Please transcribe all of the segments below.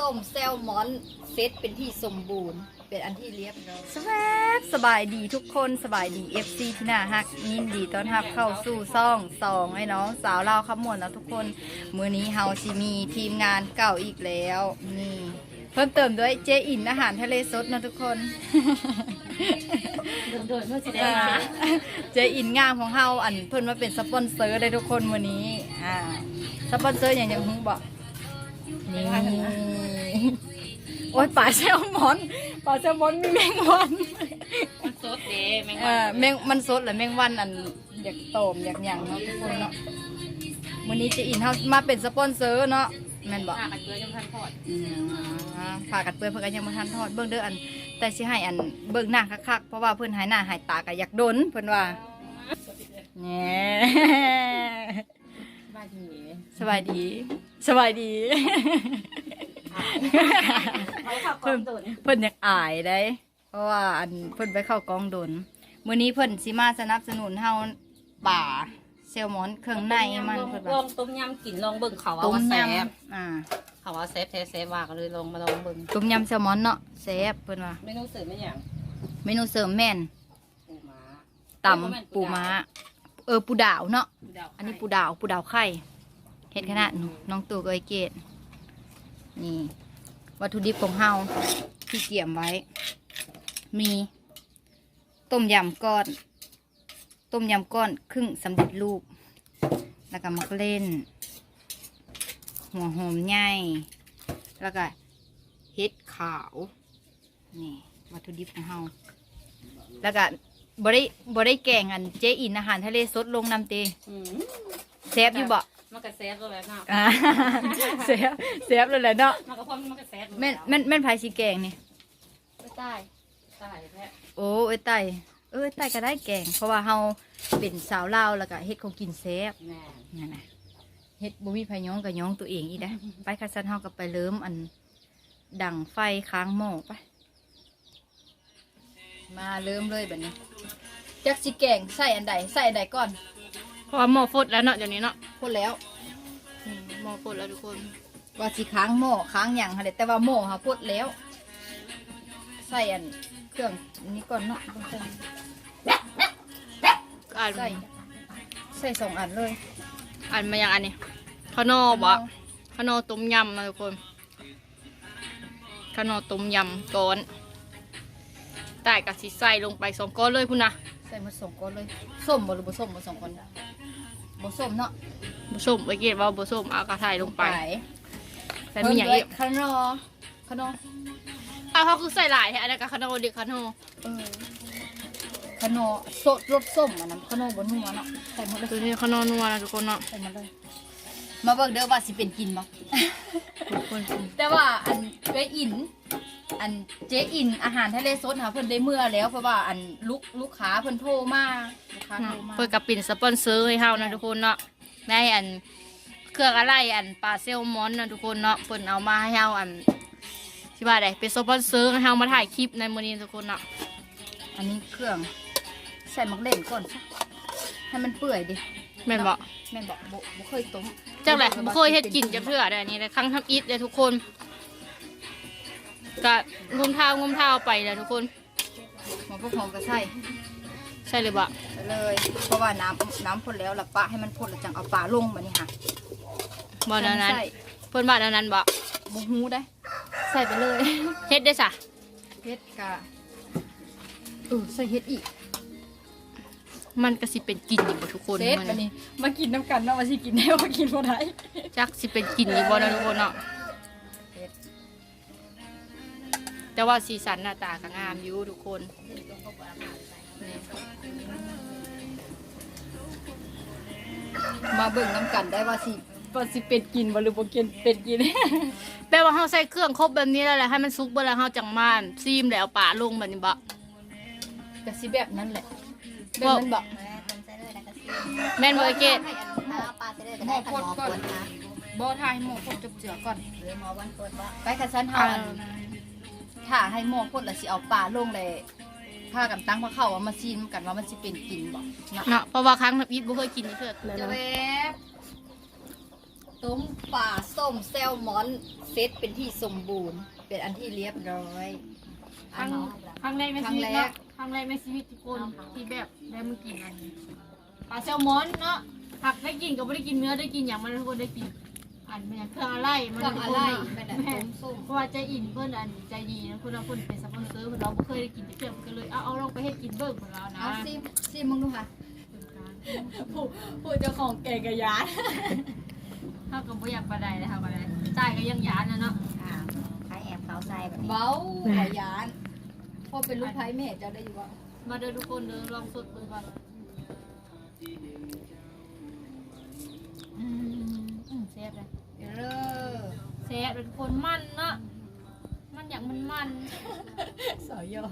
ต้มแซลมอนเซตเป็นที่สมบูรณ์ เป็นอันที่เรียบร้อยสวัสดีสบายดีทุกคนสบายดี FC ที่น่าฮักยินดีต้อนรับเข้าสู่ซ่องสองไอ้น้องสาวเราวขมวนแล้วทุกคนมื้อนี้เฮาสิมีทีมงานเก่าอีกแล้วนี่เพิ่มเติมด้วยเจอินอาหารทะเลสดนะทุกคน โดดๆเมื่อสิได้อ่ามาเจอินงามของเฮาอันเพิ่นมาเป็นสปอนเซอร์ได้ทุกคนมื้อนี้อ่าสปอนเซอร์อย่างยังฮู้บ่ นี่โอ้ยปลาแซลมอนปลาแซลมอนมีแมงวันมันสดเด้แมงเอวันอแมงมันสดเหรือแมงวันอันอยากโตมอยากหยังเนาะทุกคนเนาะมื้อนี้เจอินเฮามาเป็นสปอนเซอร์เนาะแม่นบ่ผ้ากันเกลือยังพันทอดอืมฝากกันเปื้อนเพิ่นก็ยังบ่ทันทอดเบิ่งเด้ออัน แต่สิให้อันเบิ่งหน้าคักๆเพราะว่าเพิ่นหายหน้าหายตาก็อยากโดนเพิ่นว่าแหน่บ้านที่นี่สบายดี สบายดีเขาขับความโดดเพิ่นอยากอายได้ เพราะว่าอันเพิ่นไปเข้ากองดนมื้อนี้เพิ่นสิมาสนับสนุนเฮาป่าแซลมอนเครื่องในมันเพิ่นลอว่างต้มยำกินลองเบิ่งเขาว่าต้มว่าแซ่ยบำอ่าเขาว่าแซ่บแท้แซ่บว่าก็เลยลองมาลองเบิ่งต้มยำแซลมอนเนาะแซ่บเพิ่นว่าเมนูเสริมไม่อย่างเมนูเสริมแม่นปูม้า ตำปูม้าเออปูดาวเนาะปูดาวอันนี้ปูดาวปูดาวไข่เห็ดขนาดหนูน้องตู่กับไอเกดนี่วัตถุดิบของเฮาที่เกี่ยมไว้ มีต้มยำก้อน ต้มยำก้อนครึ่งสำเร็จรูป แล้วก็มักเล่น หัวหอมใหญ่แล้วก็เห็ดขาว นี่วัตถุดิบของเฮาแล้วก็ บริบริแกงอันเจอินอาหารทะเลสดลงน้ำเตอืมเซฟอยู่บ่มันก็แซ่บแล้วนะอ่าเซฟเซฟเลยแหละเนาะมันก็พร้อมมันก็แซ่บแม่นแม่นแม่นไผสีแกงนี่ ไม่ใต้ใต้แท้โอ้เอ้ยไตเอ้ยไตก็ได้แกง เพราะว่าเฮาเป็นสาวลาวแล้วก็เฮ็ดของกินเซฟแม่นั่นน่ะเฮ็ดบ่มีไผย้องก็ย้องตัวเองอีกนะ ไปคัดซันเฮาก็ไปเริ่มอันดังไฟค้างหม้อไป มาเริ่มเลยบัดนี้จักสิแกงใส่อันใดใส่อันใดก่อนเพราะว่าหม้อฟดแล้วเนาะเดี๋ยวนี้เนาะพูดแล้วอืมหม้อฟดแล้วทุกคนว่าสิค้างหม้อค้างหยังหั่นแหละแต่ว่าหม้อเฮาพูดแล้ว ใส่อันเครื่องนี้ก่อนเนาะต้องใส่อ่านใส่ใส่สองอันเลยอ่านมาอย่างอันนี้ข้าวโนบะข้าวโนต้มยำนะทุกคนข้าวโนต้มยำก้อน ใต้กับสีใส่ลงไปสองก้อนเลยพุ่นนะใส่มาสองก้อนเลยส้มบ่หรือบ่ส้มบ่สองก้อนบ่ส้มเนาะผสมไปเกตว่าผสมเอากระไทยลงไปแต่เพิ่มีมอย่างด้วอียกขนอขนอเอาเขาคือใส่หลายแท้อันนั้นกับข้าวโนเด็กข้าวโนเออขนอสดรสส้มอันนั้นขนอบ่นัวเนาะใส่หมดเลยตัวนี้ข้าวโนนัวนะทุกคนเนาะใส่หมดเลยมาเบิ่งเด้อว่าสิเป็นกินบ่ทุกคนแต่ว่าอันเจ๊อิน อันเจ๊อินอาหารทะเลสดค่ะเพิ่นได้เมื่อแล้วเพราะว่าอันลูกลูกค้าเพิ่นโทรมาลูกค้าโทรมาเปิดกับปิ่นสปอนเซอร์ให้เฮานะทุกคนเนาะได้อันเครื่องอะไรอันปลาเซลมอนนะทุกคนเนาะเปิ่นเอามาให้เฮาอันที่ว่าได้เป็นสปอนเซอร์ให้เฮามาถ่ายคลิปในมื้อนี้ทุกคนเนาะอันนี้เครื่องใส่มักเล่นก่อนให้มันเปื่อยดิแม่นบ่แม่นบอกบ่บ่เคยต้มจังแหละบ่เคยเฮ็ดกินจักเทื่อได้อันนี้เลยครั้งทำอิฐเลยทุกคน ก็งมเท้างมเท้าไปแล้วทุกคนหมอพวกหอมก็ใส่ใช่เลยบ่ใส่เลยเพราะว่าน้ำน้ำพ่นแล้วละปะให้มันพ่นแล้วจังเอาปลาลงบัดนี้ค่ะบ่แนวนั้นใส่เพิ่นว่าแนวนั้นบ่บ่ฮู้ได้ ใส่ไปเลยเฮ็ดได้ซะเฮ็ดกะเออใส่เฮ็ดอีก มันก็สิเป็นกลิ่นอยู่บ่ทุกคนเซตมันบัดนี้มากินน้ำกันเนาะว่าสิกินได้ว่ากินบ่ได้จักสิเป็นกลิ่นอยู่บ่นะทุกคนเนาะ แต่ว่าสีสันหน้าตาก็งามอยู่ทุกคนนี่มาเบิ่งน้ำกันได้ว่าสิว่าสิเป็ดกินบ่หรือบ่กินเป็ดกิน แปลว่าเฮาใส่เครื่องครบแบบนี้แล้วแหละให้มันสุกเบ่แล้วเฮาจังมาซีมแล้วเอาปลาลงแบบนี้บ่ก็สิแบบนั้นแหละแบบนั้นบ่แม่นบ่ไอ้เกดหมอพดก่อนบ่ทาให้หมอพดจบเจือก่อนไปคันซันเฮาอัน ถ้าให้หมอพดแล้วสิเอาปลาลงเลยพากันตั้งพระเข้าว่ามาซีนกันว่ามันสิเป็นกินบ่เนาะเนาะเพราะว่าครั้งทับอีทบ่เคยกินนี่เพื่อจะเวบต้มปลาส้มแซลมอนเซตเป็นที่สมบูรณ์ เป็นอันที่เรียบร้อยครั้งครั้งแรกในครั้ชีงวิตแรเนาะกครั้งแรกในชีวิตทุกคนที่แบบได้มากินอันนี้ปลาแซลมอนเนาะหักได้กินก็ไม่ได้กินเนื้อได้กินอย่างมันทุกคนได้กิน อันมันอย่างเครื่องอะไรมัเครื่องอะไรทุกคนเป็นเนาะอันแม่ต้มส้มเพราะว่าใจอินเพิ่นอันใจดีนะคนเราคนเป็นสปอนเซอร์เพิ่นเราบ่เคยได้กินแต่เพื่อนเพิ่นก็เลยเอาเอาลองไปให้กินเบิ่งของเรานะเอาซิมซิมมึงดูค่ะผู้ผู้เจ้าของเก่งกับยานถ้าก็บ่อยากปานใดเลยค่ะปานใดจ่ายก็ยังยานนะเนาะอ่าใช้แอบเขาใส่แบบนี้เบ้าขยานพ่อเป็นลูกไผ่แม่เจ้าได้อยู่ว่ามาเด้อทุกคนเด้อลองสดเบิ่งก่อนอืมอืมแซ่บ เลยเด้อแซ่บเลยทุกคนมันเนาะมันอย่างมันมันสอยอ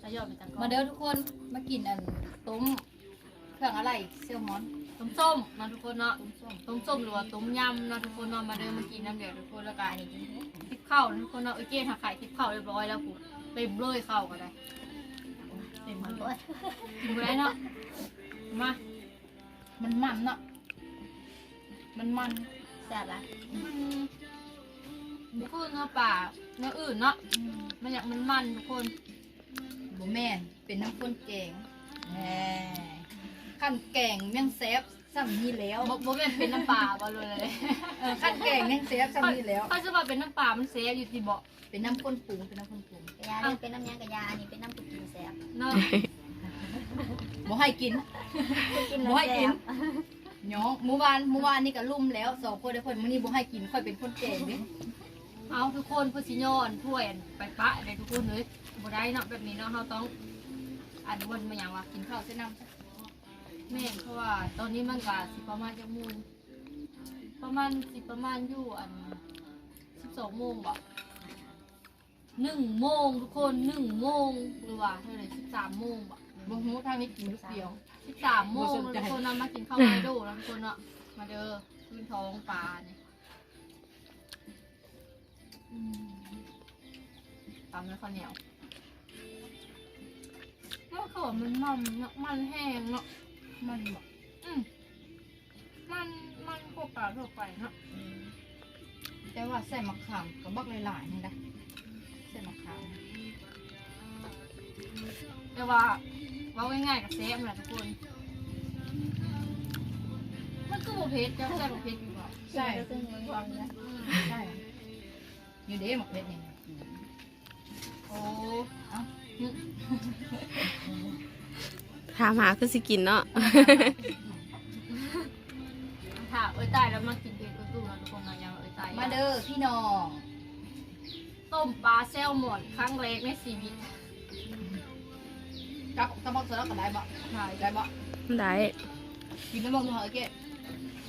จะยอดเป็นจังมาเด้อทุกคนมากินอันต้มเครื่องอะไรเซลมอนต้มส้มเนาะทุกคนเนาะ ต้มส้มต้มส้มหรือว่าต้มยำเนาะทุกคนเนาะมาเดินมากินน้ำเดือดทุกคนแล้วก็อันนี้ทิพข้าวทุกคนเนาะเอ้ยเจ๊ทาขายทิพข้าวเรียบร้อยแล้วปุ๊เต็มเลยข้าวก็ได้เต็มเลยกินไปได้เนาะมามันมันเนาะมันมัน แซ่บละมันบุคือเนื้อป่าเนื้ออื่นเนาะมันอยากมันมันทุกคนบ่แม่นเป็นน้ำข้นแกงแหมขั้นแกงแม่งแซบซ้ำนี่แล้วบ่บ่เป็นเป็นน้ำป่าบ่เลยเลยเออขั้นแกงแม่งแซบซ้ำนี่แล้วเขาจะว่าเป็นน้ำป่ามันเซฟอยู่ที่เบาะเป็นน้ำข้นปรุงเป็นน้ำข้นปรุงกระยาเนี่ยเป็นน้ำยางกระยาอันนี้เป็นน้ำตุ๊กกินแซ่บเนาะบ่ให้กินกินบ่แล้วให้แซ่กิน บเนาะเมื่อวานเมื่อวานนี่ก็ลุ่มแล้วสองคนเดี๋ยวคนมื้อนี้บ่ให้กินค่อยเป็นคนแก่เด้เอาทุกคนเพื่อสิย้อนถ้วยอันไปปะเลยทุกคนเลยบ่ได้เนาะแบบนี้เนาะเราต้องอันวนมาอย่างว่ากินข้าวเส้นน้ำแม่เพราะว่าตอนนี้มันก็สิประมาณจะมูประมาณสิประมาณอยู่อันสิบสองโมงบ่หนึ่งโมงทุกคนหนึ่งโมงหรือว่าเท่าไหร่สิบสามโมงบ่บ่ฮู้ทางนี้กินลูกเดียว สิบสามโมงบ่สนใจทุกคนนำมากินข้าวไมโดแล้วทุกคนเนาะมาเด้อขึ้นท้องปลาเนี่ยตามด้วยข้าวเหนียวมันเขาว่ามันมันเนาะมันแห้งเนาะมันบ่อืมมันมันพวกปลาทั่วไปเนาะแต่ว่าใส่มะขามก็บักหลายๆนี่นะใส่มะขามแต่ว่า เว่าง่ายๆกับเซฟแหละทุกคน มันก็บ่เผ็ดจะใส่บ่เผ็ดอยู่บ่ใช่ซึ่งมันความเนื้ออืมใช่อยู่เด้หมักเด็ดนี่โอ้เอ้าถามหาคือสิกินเนาะ ถ้าเอ้ยตายแล้วมากินเผ็ดก็ตู้นะทุกคนนะยังเอ้ยตายมาเด้อพี่น้อง ต้มปลาแซลมอนครั้งแรกในชีวิต กับกระบอกเสร็จแล้วก็ได้บ่ใช่ได้บ่ได้กินน้ำมันดูเหรอเกด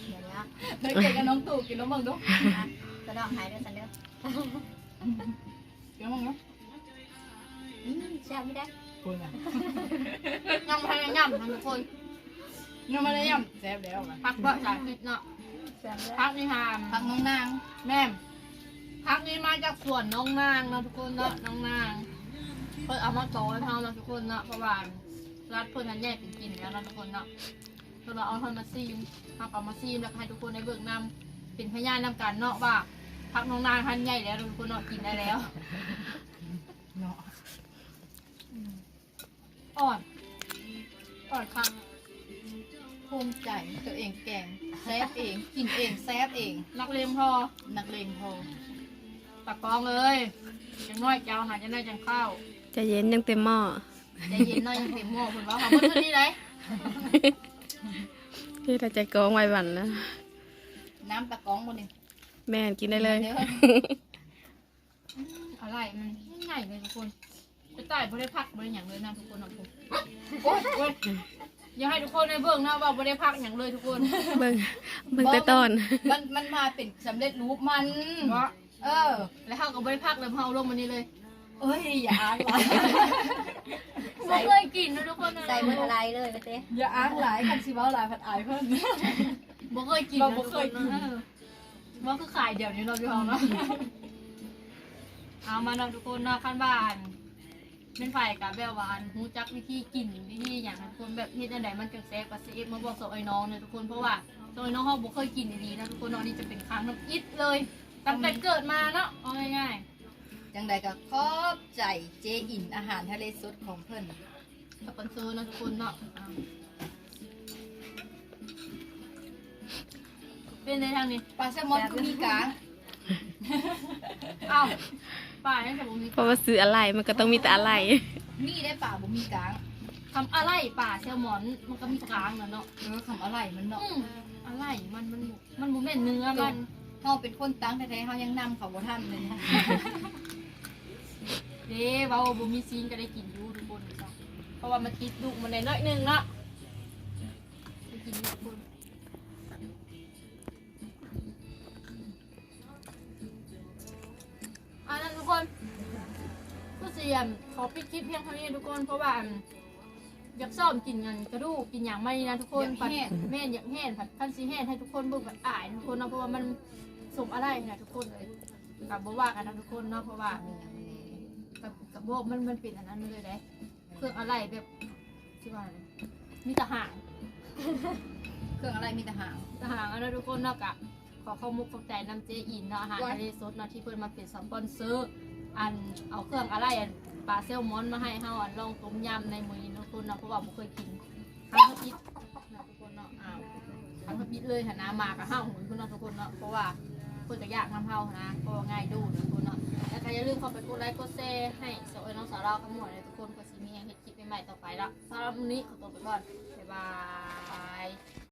เดี๋ยวนี้เฮ้ยเกดกับน้องตู่กินน้ำมันดูกระดองหายด้วยสันเด้อกินน้ำมันดูอืมแซ่บไม่ได้คุณอะยังพยายามนะทุกคนยังไม่ได้ย่ำแซ่บแล้วอะพักเพราะสาธิตเนาะแซ่บไม่ได้พักนี่ฮามผักน้องนาง แม่มพักนี้มาจากสวนน้องนางเนาะทุกคนเนาะน้องนาง เพิ่นเอามาต่อให้เราเนาะทุกคนเนาะเพราะว่ารัดเพิ่นนั้นแยกเป็นกินแล้วเนาะทุกคนเนาะเพิ่นเราเอาเพิ่นมาซีมเอาเอามาซีมแล้วก็ให้ทุกคนได้เบิกนำเป็นพยานนำกันเนาะว่าพักน้องนางทันใหญ่แล้วทุกคนเนาะกินได้แล้วเนาะอ่อนอ่อนคักภูมิใจตัวเองแกงแซ่บเองกินเองแซ่บเอง นักเลงพอนักเลงพอตะกองเลยจังน้อยเจ้าหาจะได้จังข้าวใจะเย็นยังเต็มหม้อใจเย็นหน่อยยังเต็มหม้อเพิ่นว่าเขาเพิ่นเท่านี้เลยพี่เราใจกองไว้บันนะน้ำตะกองบนนี่แม่นกินได้เลยด้ออะไรมันง่ายเลยทุกคนจะจ่ายบ่ได้พักบ่ได้หยังเลยนะทุกคนนะผมโอ๊ยโอ๊ยอยากให้ทุกคนได้เบิ่งนะว่าบ่ได้พักหยังเลยทุกคน เบิ่งเบิ่งแต่ตอน มันมันมาเป็นสำเร็จรูปมันเพราะเออ แล้วเฮาก็บ่ได้พักเลยเพราะเฮาลงมานี่เลย เอ้ยอย่าอ้างหลายบ่เคยกินนะทุกคนนะใส่เมื่ออะไรเลยไปเต้อย่าอ้างหลายคันสิเว้าหลายผัดอายเพิ่นบ่เคยกินเรานะบ่เคยกินทุคเออว่าคือขายเดี๋ยวนี้เราะอยู่เฮาเนาะเอามาเนาะทุกคนเนาะคันบ้านเป็นฝ่ายกับแบบว่าอันรู้จักวิธีกินวิธีอย่างทุกคนแบบเฮ็ดจังไดมันจังแซ่บก็สิเอ็ดมาบอกสอบไอ้น้องเนี่ยทุกคนเพราะว่าโดยน้องเฮาบ่เคยกินดีๆนะทุกคนเนาะนี่จะเป็นครั้งน้ำอิดเลยตั้งแต่เกิดมาเนาะเอาง่าย จังใดก็ขอบใจเจอินอาหารทะเลสดของเพิ่นๆสปอนเซอร์นะทุกคนเนาะอ่าเป็นในทางนี้ปลาแซลมอนก็มีกลางเอ้าป่ายังจะบ่มีเพราะว่าซื้ออะไรมันก็ต้องมีแต่อะไร มีได้ป่าบ่มีกลางคำอะไรป่าแซลมอนมันก็มีกลางนะเนาะเออคำอะไรมันเนาะอืมอะไรมันมันบ่มันบ่แม่นเนื้อมัน เฮาเป็นคนตั้งแท้ๆเฮายังนำเขาบ่ทันเลยนะ เด้เว้าบ่มีซีนก็ได้กินอยู่ทุกคนจ้ะเพราะว่ามันติดดุมันได้น้อยหนึงเนาะได้กินอยู่ทุกคนอันนั้นทุกคนผู้เสียมขอปิดคลิปเพียงเท่านี้ทุกคน เพราะว่าอันอยากซ้อมกินเงินกระดูกกินอย่างไม่นะทุกคนอยากแห้ง แม่นอยากแห้งผัดพันซีแห้งให้ทุกคนเบิ่งแบบอายนะทุกคนเนาะเพราะว่ามันสมอะไรนะทุกคนเลยกับบ่ว่ากันนะทุกคนเนาะเพราะว่า กับกับโบกมันมันเป็นอันนั้นเลยได้เครื่องอะไรแบบที่ว่าอะไรมีแตะหาง เครื่องอะไรมีแต่หางแตะหางอันนั้นทุกคนเนาะกะขอข้อมุกขอบใจน้ำเจอินเนาะอาหารว้ายทะเลสดเนาะที่เพิ่นมาเป็นสปอนเซอร์อันเอาเครื่องอะไรอันปลาแซลมอนมาให้เฮาอันลองต้มยำในมื้อนี้เนาะทุกคนเนาะเพราะว่าบ่เคยกินครั้งทพิษเนาะทุกคนเนาะอ้าวครั้งทพิษเลยหันหน้ามากับเฮาหุ่นเพิ่นเนาะทุกคนเนาะเพราะว่าเพิ่นจะยากทำเฮานะเพราะว่าง่ายดูนะทุกคนเนาะ แล้วก็อย่าลืมเข้าไปกดไลค์กดแชร์ให้สาวเอ๋ยน้องสาวเราทั้งหมดเลยทุกคนก็สิมีให้เฮ็ดคลิปใหม่ๆต่อไปละสำหรับวันนี้ขอตัวไปก่อนบ๊ายบาย